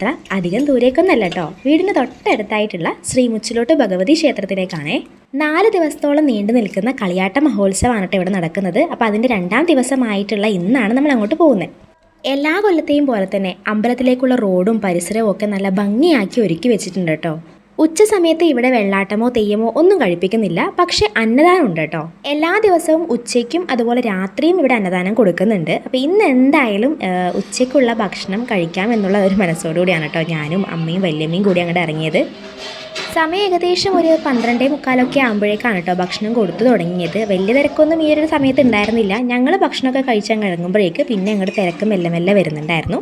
യാത്ര അധികം ദൂരേക്കൊന്നല്ല കേട്ടോ വീടിന് തൊട്ടടുത്തായിട്ടുള്ള ശ്രീ മുച്ചിലോട്ട് ഭഗവതി ക്ഷേത്രത്തിലേക്കാണേ. നാല് ദിവസത്തോളം നീണ്ടു നിൽക്കുന്ന കളിയാട്ട മഹോത്സവമാണ് കേട്ടോ ഇവിടെ നടക്കുന്നത്. അപ്പോൾ അതിന്റെ രണ്ടാം ദിവസമായിട്ടുള്ള ഇന്നാണ് നമ്മൾ അങ്ങോട്ട് പോകുന്നത് എല്ലാ കൊല്ലത്തെയും പോലെ തന്നെ അമ്പലത്തിലേക്കുള്ള റോഡും പരിസരവും ഒക്കെ നല്ല ഭംഗിയാക്കി ഒരുക്കി വെച്ചിട്ടുണ്ട് കേട്ടോ ഉച്ച സമയത്ത് ഇവിടെ വെള്ളാട്ടമോ തെയ്യമോ ഒന്നും കഴിപ്പിക്കുന്നില്ല. പക്ഷെ അന്നദാനം ഉണ്ട് കേട്ടോ. എല്ലാ ദിവസവും ഉച്ചയ്ക്കും അതുപോലെ രാത്രിയും ഇവിടെ അന്നദാനം കൊടുക്കുന്നുണ്ട്. അപ്പോൾ ഇന്ന് എന്തായാലും ഉച്ചയ്ക്കുള്ള ഭക്ഷണം കഴിക്കാം എന്നുള്ള ഒരു മനസ്സോടുകൂടിയാണ് കേട്ടോ ഞാനും അമ്മയും വല്യമ്മയും കൂടി അങ്ങോട്ട് ഇറങ്ങിയത്. സമയം ഏകദേശം ഒരു പന്ത്രണ്ടേ മുക്കാലൊക്കെ ആകുമ്പോഴേക്കാണ് കേട്ടോ ഭക്ഷണം കൊടുത്തു തുടങ്ങിയത്. വലിയ തിരക്കൊന്നും ഈ ഒരു സമയത്ത് ഉണ്ടായിരുന്നില്ല. ഞങ്ങൾ ഭക്ഷണമൊക്കെ കഴിച്ചാൽ ഇറങ്ങുമ്പോഴേക്ക് പിന്നെ അങ്ങോട്ട് തിരക്ക് മെല്ലെ മെല്ലെ വരുന്നുണ്ടായിരുന്നു.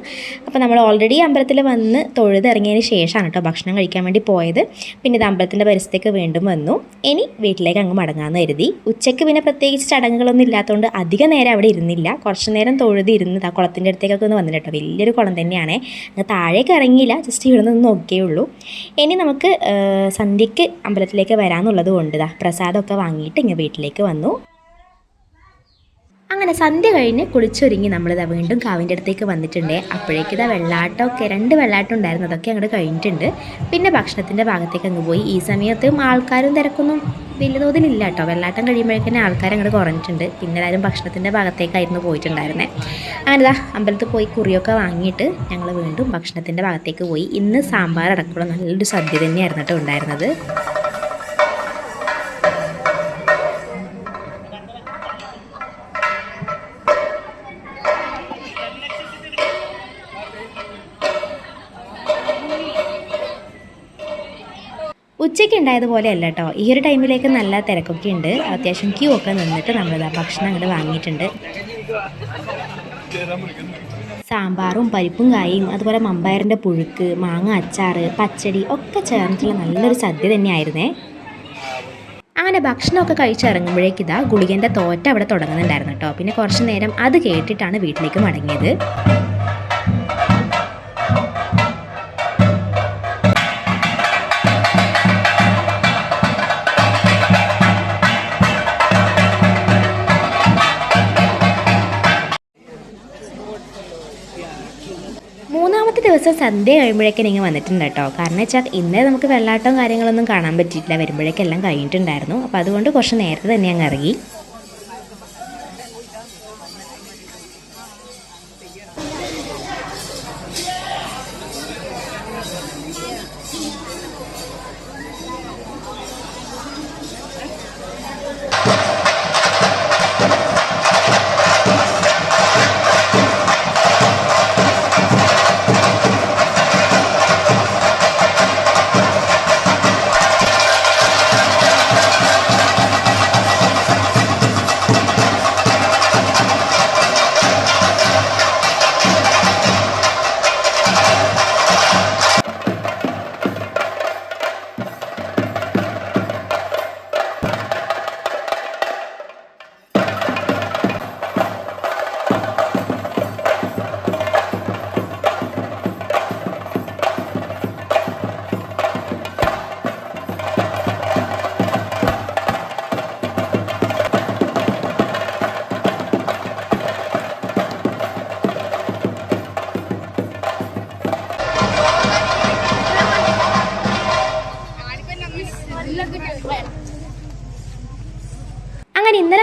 അപ്പോൾ നമ്മൾ ഓൾറെഡി അമ്പലത്തിൽ വന്ന് തൊഴുതിറങ്ങിയതിന് ശേഷമാണ് കേട്ടോ ഭക്ഷണം കഴിക്കാൻ വേണ്ടി പോയത്. പിന്നെ ഇത് അമ്പലത്തിന്റെ പരിസരത്തേക്ക് വീണ്ടും വന്നു. ഇനി വീട്ടിലേക്ക് അങ്ങ് മടങ്ങാമെന്ന് കരുതി. ഉച്ചയ്ക്ക് പിന്നെ പ്രത്യേകിച്ച് ചടങ്ങുകളൊന്നും ഇല്ലാത്തതുകൊണ്ട് അധിക നേരം അവിടെ ഇരുന്നില്ല. കുറച്ച് നേരം തൊഴുതി ഇരുന്ന് ആ കുളത്തിന്റെ അടുത്തേക്കൊക്കെ ഒന്ന് വന്നിട്ട് കേട്ടോ. വലിയൊരു കുളം തന്നെയാണ്. അങ്ങ് താഴേക്ക് ഇറങ്ങിയില്ല. ജസ്റ്റ് ഇവിടെ നിന്ന് നോക്കിയേ ഉള്ളൂ. ഇനി നമുക്ക് സന്ധ്യയ്ക്ക് അമ്പലത്തിലേക്ക് വരാമെന്നുള്ളത് കൊണ്ട് പ്രസാദമൊക്കെ വാങ്ങിയിട്ട് ഇങ്ങനെ വീട്ടിലേക്ക് വന്നു. അങ്ങനെ സന്ധ്യ കഴിഞ്ഞ് കുളിച്ചൊരുങ്ങി നമ്മളിതാ വീണ്ടും കാവിന്റെ അടുത്തേക്ക് വന്നിട്ടുണ്ട്. അപ്പോഴേക്ക് ഇതാ വെള്ളാട്ടമൊക്കെ രണ്ട് വെള്ളാട്ടം ഉണ്ടായിരുന്നു. അതൊക്കെ അങ്ങോട്ട് കഴിഞ്ഞിട്ടുണ്ട്. പിന്നെ ഭക്ഷണത്തിന്റെ ഭാഗത്തേക്ക് അങ്ങ് പോയി. ഈ സമയത്തും ആൾക്കാരും തിരക്കൊന്നും വലിയ തോതിലില്ല കേട്ടോ. വെള്ളാട്ടം കഴിയുമ്പോഴേക്കും ആൾക്കാർ അങ്ങോട്ട് കുറഞ്ഞിട്ടുണ്ട്. പിന്നെ എല്ലാവരും ഭക്ഷണത്തിന്റെ ഭാഗത്തേക്കായിരുന്നു പോയിട്ടുണ്ടായിരുന്നത് അങ്ങനെ ഇതാ അമ്പലത്തിൽ പോയി കുറിയൊക്കെ വാങ്ങിയിട്ട് ഞങ്ങൾ വീണ്ടും ഭക്ഷണത്തിന്റെ ഭാഗത്തേക്ക് പോയി. ഇന്ന് സാമ്പാർ അടക്കമുള്ള നല്ലൊരു സദ്യ തന്നെയായിരുന്നു കേട്ടോ ഉണ്ടായിരുന്നത്. ഉണ്ടായതുപോലെ അല്ല കേട്ടോ ഈ ഒരു ടൈമിലേക്ക് നല്ല തിരക്കൊക്കെ ഉണ്ട്. അത്യാവശ്യം ക്യൂ ഒക്കെ നിന്നിട്ട് നമ്മളിതാ ഭക്ഷണം അങ്ങോട്ട് വാങ്ങിയിട്ടുണ്ട്. സാമ്പാറും പരിപ്പും കായും അതുപോലെ മമ്പയറിന്റെ പുഴുക്ക് മാങ്ങ അച്ചാർ പച്ചടി ഒക്കെ ചേർന്നിട്ടുള്ള നല്ലൊരു സദ്യ തന്നെയായിരുന്നേ. അങ്ങനെ ഭക്ഷണമൊക്കെ കഴിച്ചിറങ്ങുമ്പോഴേക്ക് ഇതാ ഗുളികന്റെ തോറ്റ അവിടെ തുടങ്ങുന്നുണ്ടായിരുന്നു കേട്ടോ പിന്നെ കുറച്ച് നേരം അത് കേട്ടിട്ടാണ് വീട്ടിലേക്ക് മടങ്ങിയത്. ദിവസം സന്ധ്യ കഴിയുമ്പോഴേക്കും നിങ്ങൾ വന്നിട്ടുണ്ട് കേട്ടോ. കാരണം വെച്ചാൽ ഇന്നേ നമുക്ക് വെള്ളാട്ടവും കാര്യങ്ങളൊന്നും കാണാൻ പറ്റിയിട്ടില്ല. വരുമ്പോഴേക്കെല്ലാം കഴിഞ്ഞിട്ടുണ്ടായിരുന്നു. അപ്പോൾ അതുകൊണ്ട് കുറച്ച് നേരത്തെ തന്നെ അങ്ങ് ഇറങ്ങി.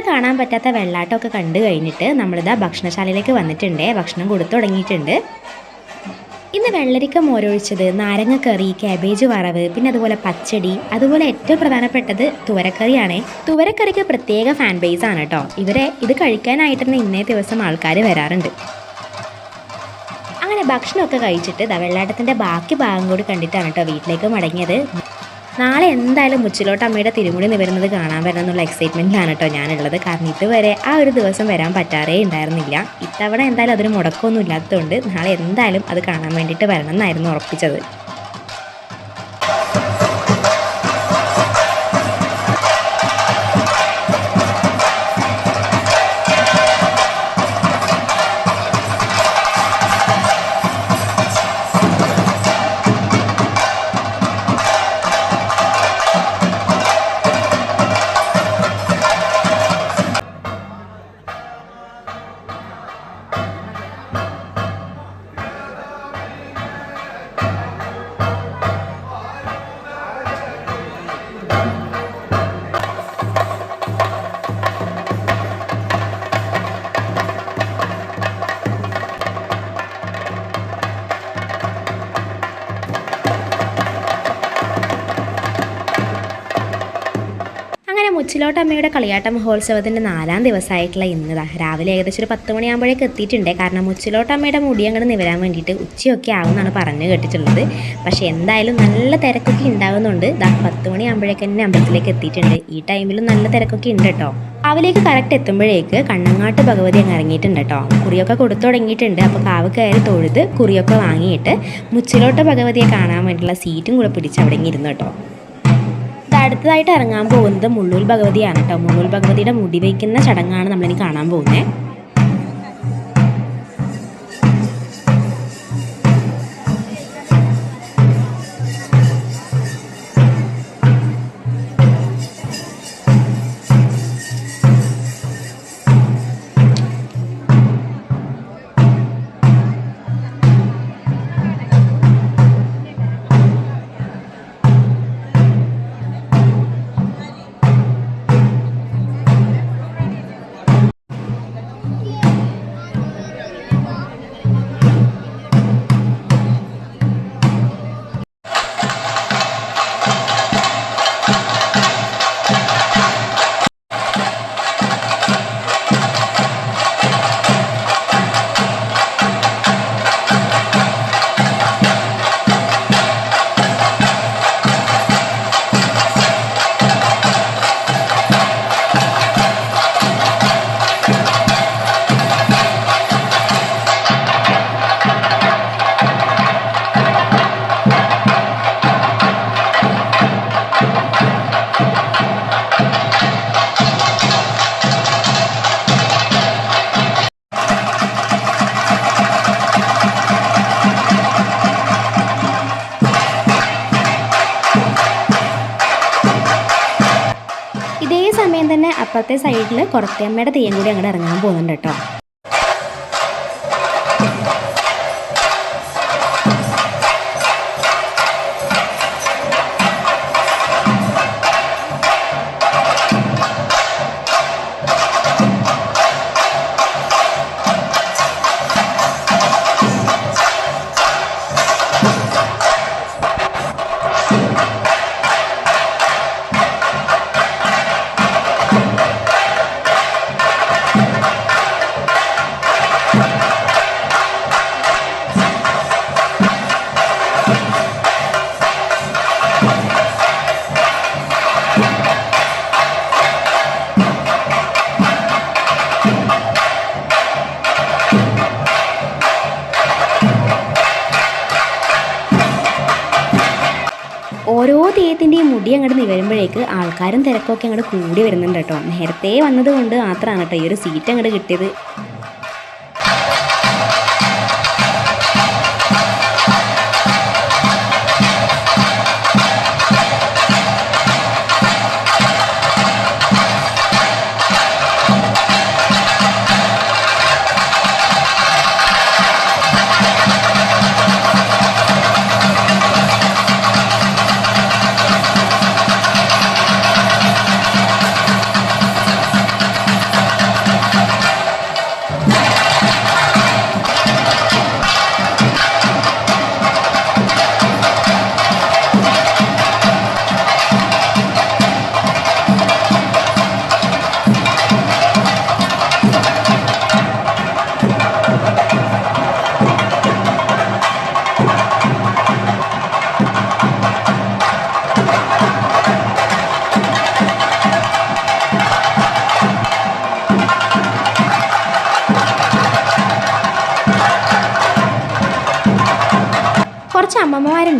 കാണാൻ പറ്റാത്ത വെള്ളാട്ടമൊക്കെ കണ്ടു കഴിഞ്ഞിട്ട് നമ്മളിതാ ഭക്ഷണശാലയിലേക്ക് വന്നിട്ടുണ്ട്. ഭക്ഷണം കൊടുത്തു തുടങ്ങിയിട്ടുണ്ട്. ഇന്ന് വെള്ളരിക്ക മോരൊഴിച്ചത് നാരങ്ങക്കറി കാബേജ് വറവ് പിന്നെ അതുപോലെ പച്ചടി അതുപോലെ ഏറ്റവും പ്രധാനപ്പെട്ടത് തുവരക്കറിയാണേ. തുവരക്കറിക്ക് പ്രത്യേക ഫാൻ ബേസ് ആണ് കേട്ടോ ഇവരെ ഇത് കഴിക്കാനായിട്ട് തന്നെ ഇന്നേ ദിവസം ആൾക്കാർ വരാറുണ്ട്. അങ്ങനെ ഭക്ഷണമൊക്കെ കഴിച്ചിട്ട് വെള്ളാട്ടത്തിന്റെ ബാക്കി ഭാഗം കൂടി കണ്ടിട്ടാണ് കേട്ടോ വീട്ടിലേക്ക് മടങ്ങിയത്. നാളെ എന്തായാലും മുച്ചിലോട്ട് അമ്മയുടെ തിരുമുടി നിവരുന്നത് കാണാൻ വരണം എന്നുള്ള എക്സൈറ്റ്മെന്റിലാണ് കേട്ടോ ഞാനുള്ളത്. കാരണം ഇതുവരെ ആ ഒരു ദിവസം വരാൻ പറ്റാറേ ഉണ്ടായിരുന്നില്ല. ഇത്തവണ എന്തായാലും അതിന് മുടക്കമൊന്നും ഇല്ലാത്തതുകൊണ്ട് നാളെ എന്തായാലും അത് കാണാൻ വേണ്ടിയിട്ട് വരണം എന്നായിരുന്നു ഉറപ്പിച്ചത്. മുച്ചിലോട്ടമ്മയുടെ കളിയാട്ട മഹോത്സവത്തിന്റെ നാലാം ദിവസമായിട്ടുള്ള ഇന്ന് രാവിലെ ഏകദേശം ഒരു പത്ത് മണിയാകുമ്പോഴേക്ക് എത്തിയിട്ടുണ്ട്. കാരണം മുച്ചിലോട്ടമ്മയുടെ മുടി അങ്ങോട്ട് നിവരാൻ വേണ്ടിയിട്ട് ഉച്ചയൊക്കെ ആവുമെന്നാണ് പറഞ്ഞു കേട്ടിട്ടുള്ളത്. പക്ഷേ എന്തായാലും നല്ല തിരക്കൊക്കെ ഉണ്ടാകുന്നുണ്ട് ദാ പത്ത് മണിയാകുമ്പോഴേക്ക് തന്നെ അമ്പലത്തിലേക്ക് എത്തിയിട്ടുണ്ട്. ഈ ടൈമിലും നല്ല തിരക്കൊക്കെ ഉണ്ട് കേട്ടോ കാവിലേക്ക് കറക്റ്റ് എത്തുമ്പോഴേക്ക് കണ്ണങ്ങാട്ട് ഭഗവതി അങ്ങ് ഇറങ്ങിയിട്ടുണ്ട് കേട്ടോ കുറിയൊക്കെ കൊടുത്തു തുടങ്ങിയിട്ടുണ്ട്. അപ്പോൾ കാവ് കയറി തൊഴുത് കുറിയൊക്കെ വാങ്ങിയിട്ട് മുച്ചിലോട്ട് ഭഗവതിയെ കാണാൻ വേണ്ടിയുള്ള സീറ്റും കൂടെ പിടിച്ച് അവിടെ ഇരുന്നു കേട്ടോ അടുത്തതായിട്ട് ഇറങ്ങാൻ പോകുന്നത് മുള്ളൂർ ഭഗവതിയാണ് കേട്ടോ. മുള്ളൂർ ഭഗവതിയുടെ മുടി വയ്ക്കുന്ന ചടങ്ങാണ് നമ്മളിനി കാണാൻ പോകുന്നത്. കുറത്തയമ്മയുടെ തെയ്യം കൂടി അങ്ങോട്ട് ഇറങ്ങാൻ പോകുന്നുണ്ട് കേട്ടോ. ആൾക്കാരും തിരക്കൊക്കെ അങ്ങോട്ട് കൂടി വരുന്നുണ്ട് കേട്ടോ. നേരത്തെ വന്നത് കൊണ്ട് മാത്രമാണ് കേട്ടോ ഈ ഒരു സീറ്റ് അങ്ങോട്ട് കിട്ടിയത്.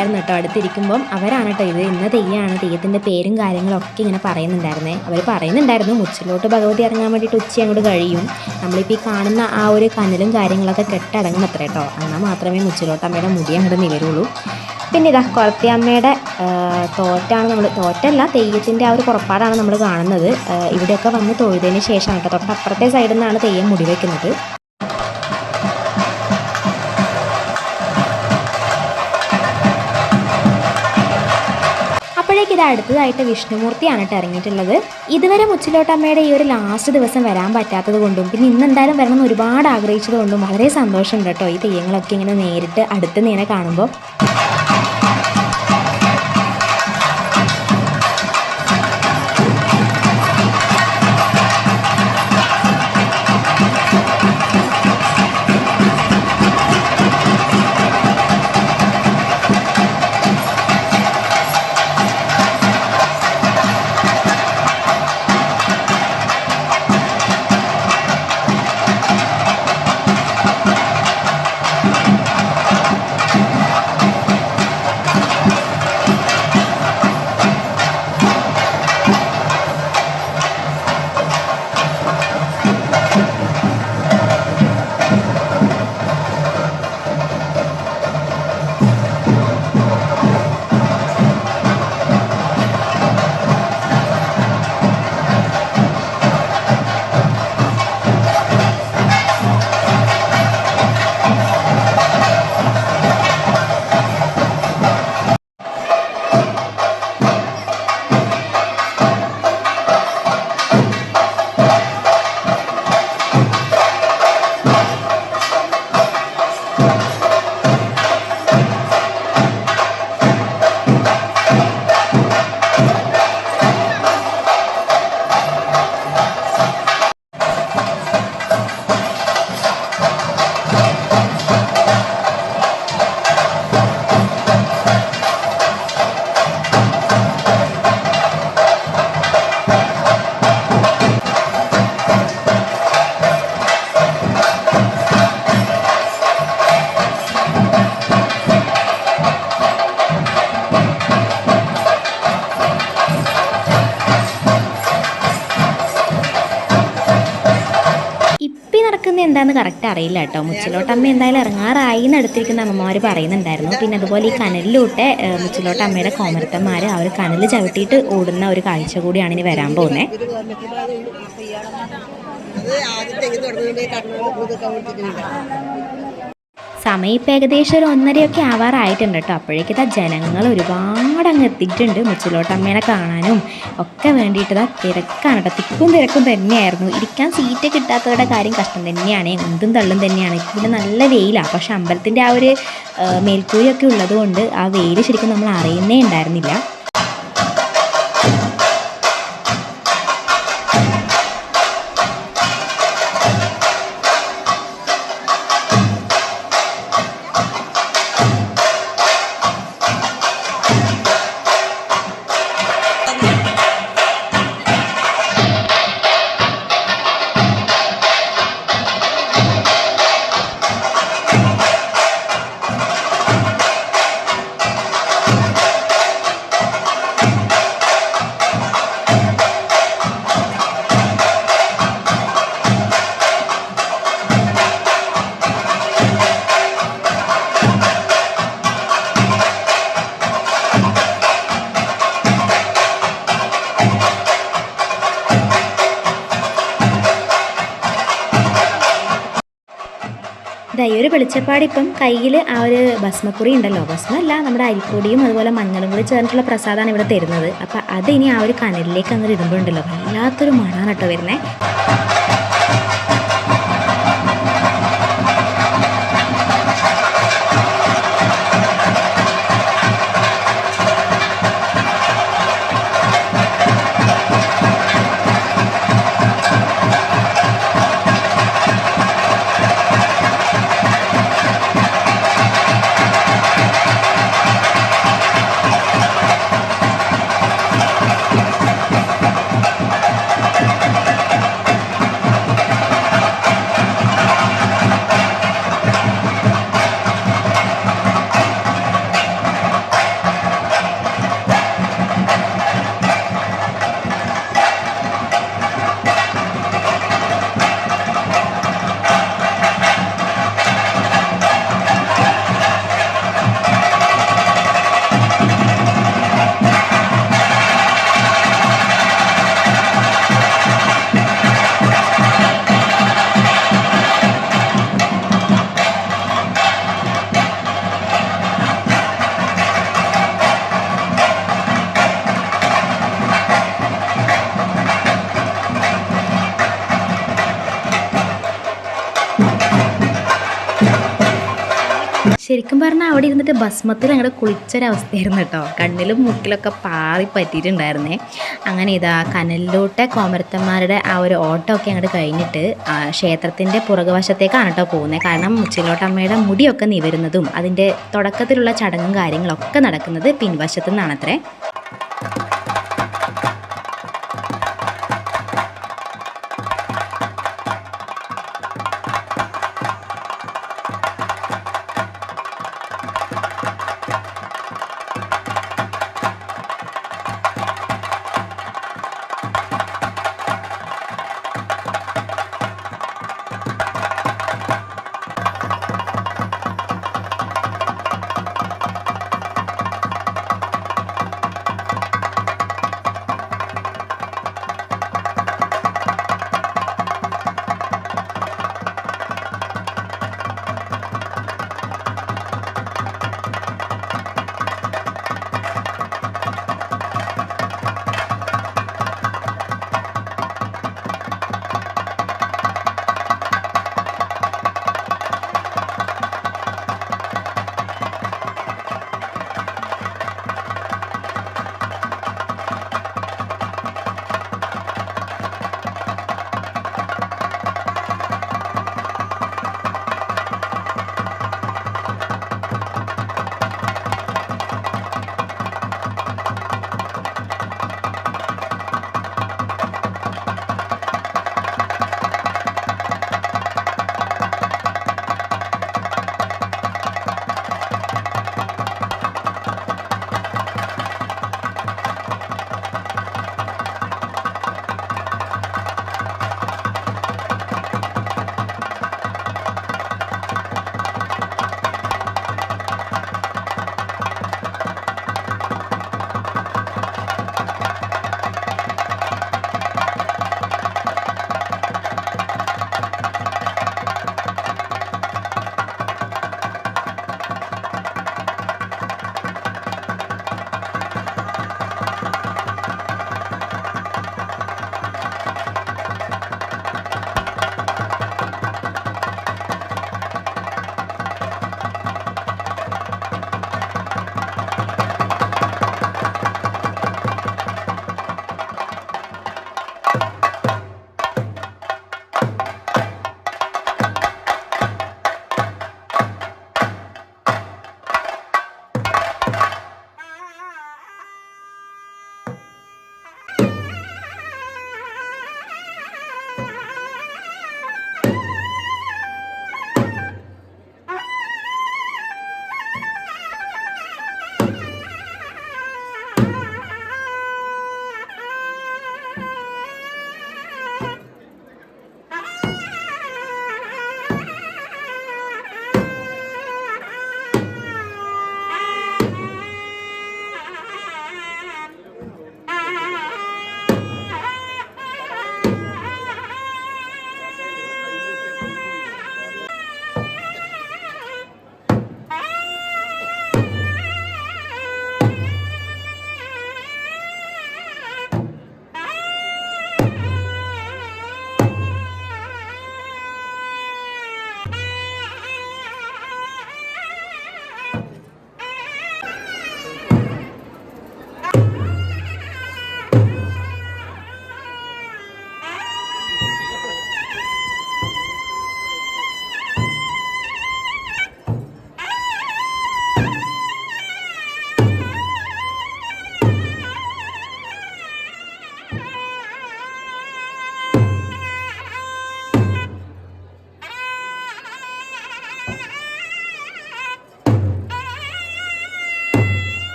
അമ്മമ്മമാരുണ്ടായിരുന്നു കേട്ടോ. അടുത്തിരിക്കുമ്പം അവരാണ് കേട്ടോ ഇത്. ഇന്ന തെയ്യാണ്. തെയ്യത്തിന്റെ പേരും കാര്യങ്ങളൊക്കെ ഇങ്ങനെ പറയുന്നുണ്ടായിരുന്നേ. അവർ പറയുന്നുണ്ടായിരുന്നു മുച്ചിലോട്ട് ഭഗവതി ഇറങ്ങാൻ വേണ്ടിയിട്ട് ഉച്ച അങ്ങോട്ട് കഴിയും. നമ്മളിപ്പോൾ ഈ കാണുന്ന ആ ഒരു കനലും കാര്യങ്ങളൊക്കെ കെട്ടടങ്ങുന്ന അത്ര കേട്ടോ. എന്നാൽ മാത്രമേ മുച്ചിലോട്ടമ്മയുടെ മുടി അങ്ങോട്ട് നിവരുള്ളൂ. പിന്നെ ഇതാ കുറത്തി അമ്മയുടെ തോറ്റാണ് നമ്മൾ തോറ്റല്ല തെയ്യത്തിന്റെ ആ ഒരു പുറപ്പാടാണ് നമ്മൾ കാണുന്നത്. ഇവിടെയൊക്കെ വന്ന് തൊഴുതിന് ശേഷമാണ് കേട്ടോ. തൊട്ടപ്പുറത്തെ സൈഡിൽ നിന്നാണ് തെയ്യം മുടി വയ്ക്കുന്നത് ഇത് അടുത്തതായിട്ട് വിഷ്ണുമൂർത്തിയാണ് കേട്ടോ ഇറങ്ങിയിട്ടുള്ളത്. ഇതുവരെ മുച്ചിലോട്ടമ്മയുടെ ഈ ഒരു ലാസ്റ്റ് ദിവസം വരാൻ പറ്റാത്തത് കൊണ്ടും പിന്നെ ഇന്ന് എന്തായാലും വരണമെന്ന് ഒരുപാട് ആഗ്രഹിച്ചത് കൊണ്ടും വളരെ സന്തോഷമുണ്ട് കേട്ടോ ഈ തെയ്യങ്ങളൊക്കെ ഇങ്ങനെ നേരിട്ട് അടുത്ത് നേരെ കാണുമ്പോൾ അറിയില്ല കേട്ടോ. മുച്ചിലോട്ടമ്മ എന്തായാലും ഇറങ്ങാറായി എന്ന് അടുത്തിരിക്കുന്ന അമ്മമാർ പറയുന്നുണ്ടായിരുന്നു. പിന്നെ അതുപോലെ ഈ കനലിലൂട്ടെ മുച്ചിലോട്ട് അമ്മയുടെ കോമരത്തന്മാർ അവർ കനൽ ചവിട്ടിയിട്ട് ഓടുന്ന ഒരു കാഴ്ച കൂടിയാണ് ഇനി വരാൻ പോകുന്നത് അത് സമയം ഇപ്പം ഏകദേശം ഒരു ഒന്നരയൊക്കെ ആവാറായിട്ടുണ്ട് കേട്ടോ. അപ്പോഴേക്കിതാ ജനങ്ങൾ ഒരുപാട് അങ്ങ് എത്തിയിട്ടുണ്ട് മുച്ചിലോട്ടമ്മേനെ കാണാനും. ഒക്കെ വേണ്ടിയിട്ട് തിരക്കാണ് കേട്ടോ. തിക്കും തിരക്കും തന്നെയായിരുന്നു. ഇരിക്കാൻ സീറ്റ് കിട്ടാത്തവരുടെ കാര്യം കഷ്ടം തന്നെയാണ്. എന്തും തള്ളും തന്നെയാണ്. ഇവിടെ നല്ല വെയിലാണ് പക്ഷെ അമ്പലത്തിന്റെ ആ ഒരു മേൽക്കൂരയൊക്കെ ഉള്ളതുകൊണ്ട് ആ വെയിൽ ശരിക്കും നമ്മൾ അറിയുന്നേ ഉണ്ടായിരുന്നില്ല. ദാ ഈ ഒരു വെളിച്ചപ്പാട് കയ്യിൽ ആ ഒരു ഭസ്മക്കുറി ഉണ്ടല്ലോ. ഭസ്മല്ല നമ്മുടെ അരിപ്പൊടിയും അതുപോലെ മഞ്ഞളും കൂടി ചേർന്നിട്ടുള്ള പ്രസാദമാണ് ഇവിടെ തരുന്നത്. അപ്പം അത് ഇനി ആ ഒരു കനലിലേക്ക് അങ്ങനെ ഇടുമ്പോഴുണ്ടല്ലോ വല്ലാത്തൊരു മണമാണ് കേട്ടോ വരുന്നത് ഇരുന്നിട്ട് ഭസ്മത്തിൽ അങ്ങോട്ട് കുളിച്ചൊരവസ്ഥയായിരുന്നു കേട്ടോ. കണ്ണിലും മുട്ടിലൊക്കെ പാറി പറ്റിയിട്ടുണ്ടായിരുന്നേ. അങ്ങനെ ഇതാ കനലിലോട്ടെ കോമരത്തന്മാരുടെ ആ ഒരു ഓട്ടമൊക്കെ അങ്ങോട്ട് കഴിഞ്ഞിട്ട് ക്ഷേത്രത്തിന്റെ പുറകുവശത്തേക്കാണ് കേട്ടോ പോകുന്നത് കാരണം മുച്ചിലോട്ടമ്മയുടെ മുടിയൊക്കെ നിവരുന്നതും അതിന്റെ തുടക്കത്തിലുള്ള ചടങ്ങും കാര്യങ്ങളൊക്കെ നടക്കുന്നത് പിൻവശത്തു നിന്നാണത്രേ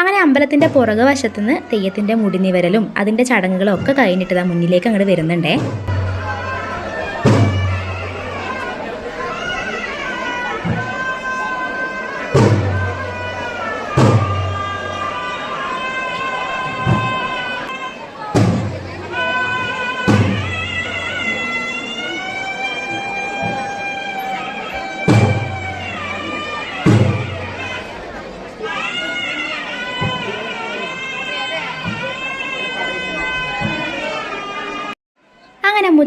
അങ്ങനെ അമ്പലത്തിന്റെ പുറകു വശത്തുനിന്ന് മുടിനിവരലും അതിന്റെ ചടങ്ങുകളും ഒക്കെ കഴിഞ്ഞിട്ട് മുന്നിലേക്ക് അങ്ങോട്ട് വരുന്നുണ്ടേ.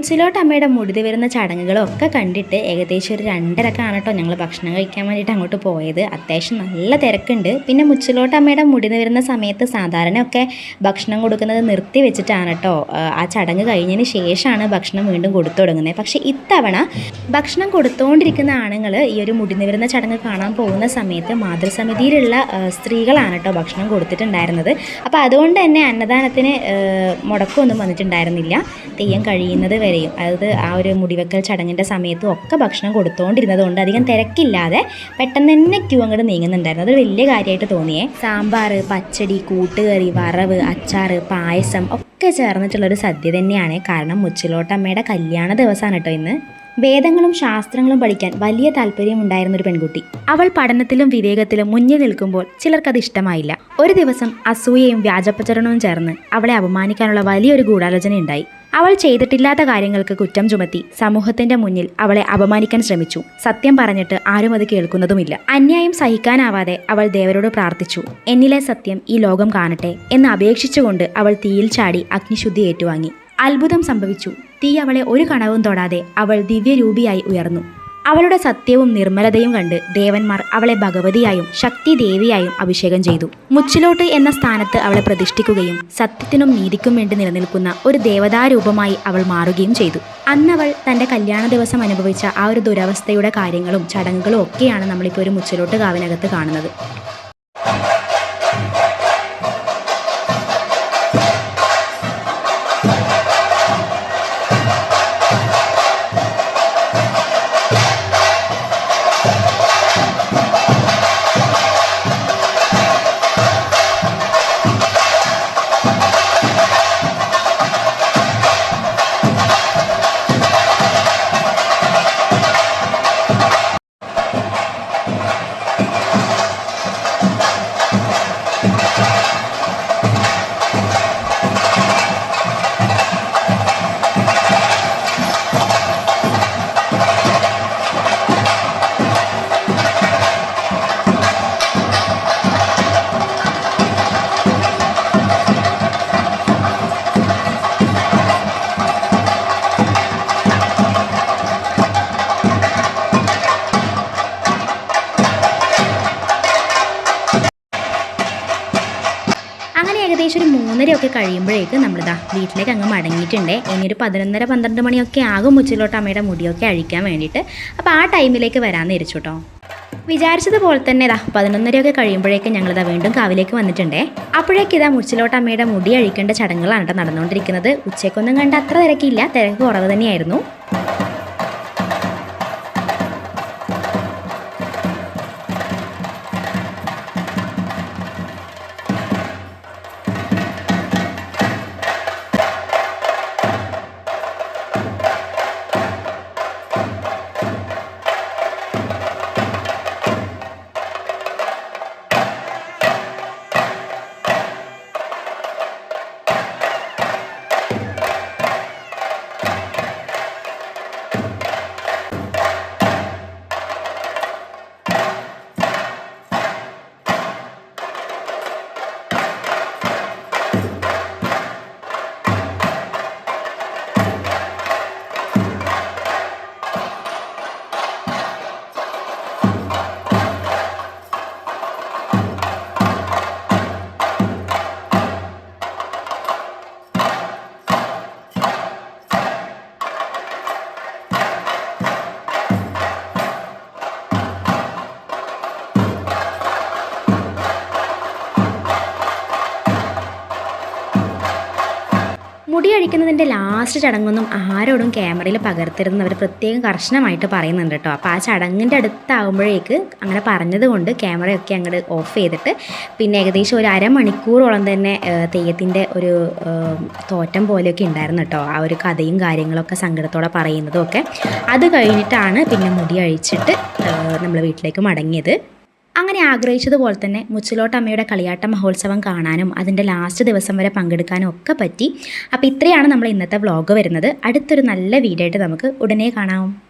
അങ്ങനെ മുച്ചിലോട്ട് അമ്മയുടെ മുടിതി വരുന്ന ചടങ്ങുകളൊക്കെ കണ്ടിട്ട് ഏകദേശം ഒരു രണ്ടരക്കാണ് കേട്ടോ ഞങ്ങൾ ഭക്ഷണം കഴിക്കാൻ വേണ്ടിയിട്ട് അങ്ങോട്ട് പോയത്. അത്യാവശ്യം നല്ല തിരക്കുണ്ട്. പിന്നെ മുച്ചിലോട്ട് അമ്മയുടെ മുടി വരുന്ന സമയത്ത് സാധാരണയൊക്കെ ഭക്ഷണം കൊടുക്കുന്നത് നിർത്തി വെച്ചിട്ടാണ് കേട്ടോ. ആ ചടങ്ങ് കഴിഞ്ഞതിന് ശേഷമാണ് ഭക്ഷണം വീണ്ടും കൊടുത്തു തുടങ്ങുന്നത്. പക്ഷേ ഇത്തവണ ഭക്ഷണം കൊടുത്തുകൊണ്ടിരിക്കുന്ന ആണുങ്ങൾ ഈ ഒരു മുടിന്ന് വരുന്ന ചടങ്ങ് കാണാൻ പോകുന്ന സമയത്ത് മാതൃസമിതിയിലുള്ള സ്ത്രീകളാണ് കേട്ടോ ഭക്ഷണം കൊടുത്തിട്ടുണ്ടായിരുന്നത്. അപ്പോൾ അതുകൊണ്ട് തന്നെ അന്നദാനത്തിന് മുടക്കമൊന്നും വന്നിട്ടുണ്ടായിരുന്നില്ല. തെയ്യം കഴിയുന്നത് വരെയും അതായത് ആ ഒരു മുടിവെക്കൽ ചടങ്ങിന്റെ സമയത്തും ഒക്കെ ഭക്ഷണം കൊടുത്തുകൊണ്ടിരുന്നത് കൊണ്ട് അധികം തിരക്കില്ലാതെ പെട്ടെന്ന് തന്നെ ക്യൂ അങ്ങോട്ട് നീങ്ങുന്നുണ്ടായിരുന്നു. അതൊരു വലിയ കാര്യമായിട്ട് തോന്നിയേ. സാമ്പാർ പച്ചടി കൂട്ടുകറി വറവ് അച്ചാർ പായസം ഒക്കെ ചേർന്നിട്ടുള്ളൊരു സദ്യ തന്നെയാണ്. കാരണം മുച്ചിലോട്ടമ്മയുടെ കല്യാണ ദിവസമാണ് കേട്ടോ ഇന്ന്. വേദങ്ങളും ശാസ്ത്രങ്ങളും പഠിക്കാൻ വലിയ താല്പര്യമുണ്ടായിരുന്ന ഒരു പെൺകുട്ടി. അവൾ പഠനത്തിലും വിവേകത്തിലും മുന്നിൽ നിൽക്കുമ്പോൾ ചിലർക്കത് ഇഷ്ടമായില്ല. ഒരു ദിവസം അസൂയയും വ്യാജപ്രചരണവും ചേർന്ന് അവളെ അപമാനിക്കാനുള്ള വലിയൊരു ഗൂഢാലോചന ഉണ്ടായി അവൾ ചെയ്തിട്ടില്ലാത്ത കാര്യങ്ങൾക്ക് കുറ്റം ചുമത്തി സമൂഹത്തിന്റെ മുന്നിൽ അവളെ അപമാനിക്കാൻ ശ്രമിച്ചു. സത്യം പറഞ്ഞിട്ട് ആരും അത് കേൾക്കുന്നതുമില്ല. അന്യായം സഹിക്കാനാവാതെ അവൾ ദേവരോട് പ്രാർത്ഥിച്ചു. എന്നിലെ സത്യം ഈ ലോകം കാണട്ടെ എന്ന് അപേക്ഷിച്ചുകൊണ്ട് അവൾ തീയിൽ ചാടി അഗ്നിശുദ്ധി ഏറ്റുവാങ്ങി. അത്ഭുതം സംഭവിച്ചു. തീ അവളെ ഒരു കണവും തൊടാതെ അവൾ ദിവ്യരൂപിയായി ഉയർന്നു. അവളുടെ സത്യവും നിർമ്മലതയും കണ്ട് ദേവന്മാർ അവളെ ഭഗവതിയായും ശക്തി ദേവിയായും അഭിഷേകം ചെയ്തു. മുച്ചിലോട്ട് എന്ന സ്ഥാനത്ത് അവളെ പ്രതിഷ്ഠിക്കുകയും സത്യത്തിനും നീതിക്കും വേണ്ടി നിലനിൽക്കുന്ന ഒരു ദേവതാരൂപമായി അവൾ മാറുകയും ചെയ്തു. അന്നവൾ തന്റെ കല്യാണ ദിവസം അനുഭവിച്ച ആ ഒരു ദുരവസ്ഥയുടെ കാര്യങ്ങളും ചടങ്ങുകളും ഒക്കെയാണ് നമ്മളിപ്പോൾ ഒരു മുച്ചിലോട്ട് കാവിനകത്ത് കാണുന്നത്. മൂന്നരയൊക്കെ കഴിയുമ്പോഴേക്ക് നമ്മളിതാ വീട്ടിലേക്ക് അങ്ങ് മടങ്ങിയിട്ടുണ്ട്. ഇനി ഒരു പതിനൊന്നര പന്ത്രണ്ട് മണിയൊക്കെ ആകും ഉച്ചയിലോട്ട് അമ്മയുടെ മുടിയൊക്കെ അഴിക്കാൻ വേണ്ടിയിട്ട്. അപ്പോൾ ആ ടൈമിലേക്ക് വരാമെന്ന് ഇരിച്ചു കേട്ടോ. വിചാരിച്ചതുപോലെ തന്നെ ഇതാ പതിനൊന്നരയൊക്കെ കഴിയുമ്പോഴേക്ക് ഞങ്ങളിതാ വീണ്ടും കാവിലേക്ക് വന്നിട്ടുണ്ടേ. അപ്പോഴേക്ക് ഇതാ മുച്ചിലോട്ട് അമ്മയുടെ മുടി അഴിക്കേണ്ട ചടങ്ങുകളാണ് കേട്ടോ നടന്നുകൊണ്ടിരിക്കുന്നത്. ഉച്ചയ്ക്കൊന്നും കണ്ട അത്ര തിരക്കില്ല. തിരക്ക് കുറവ് തന്നെയായിരുന്നു. കഴിക്കുന്നതിന്റെ ലാസ്റ്റ് ചടങ്ങൊന്നും ആരോടും ക്യാമറയിൽ പകർത്തരുതെന്ന് അവർ പ്രത്യേകം കർശനമായിട്ട് പറയുന്നുണ്ട് കേട്ടോ അപ്പോൾ ആ ചടങ്ങിന്റെ അടുത്താകുമ്പോഴേക്ക് അങ്ങനെ പറഞ്ഞതുകൊണ്ട് ക്യാമറയൊക്കെ അങ്ങോട്ട് ഓഫ് ചെയ്തിട്ട് പിന്നെ ഏകദേശം ഒരു അരമണിക്കൂറോളം തന്നെ തെയ്യത്തിന്റെ ഒരു തോറ്റം പോലെയൊക്കെ ഉണ്ടായിരുന്നു കേട്ടോ ആ ഒരു കഥയും കാര്യങ്ങളൊക്കെ സങ്കടത്തോടെ പറയുന്നതും ഒക്കെ. അത് കഴിഞ്ഞിട്ടാണ് പിന്നെ മുടി അഴിച്ചിട്ട് നമ്മൾ വീട്ടിലേക്ക് മടങ്ങിയത്. അങ്ങനെ ആഗ്രഹിച്ചതുപോലെ തന്നെ മുച്ചിലോട്ടമ്മയുടെ കളിയാട്ട മഹോത്സവം കാണാനും അതിന്റെ ലാസ്റ്റ് ദിവസം വരെ പങ്കെടുക്കാനും ഒക്കെ പറ്റി. അപ്പോൾ ഇത്രയാണ് നമ്മൾ ഇന്നത്തെ വ്ളോഗ് വരുന്നത്. അടുത്തൊരു നല്ല വീഡിയോ ആയിട്ട് നമുക്ക് ഉടനെ കാണാം.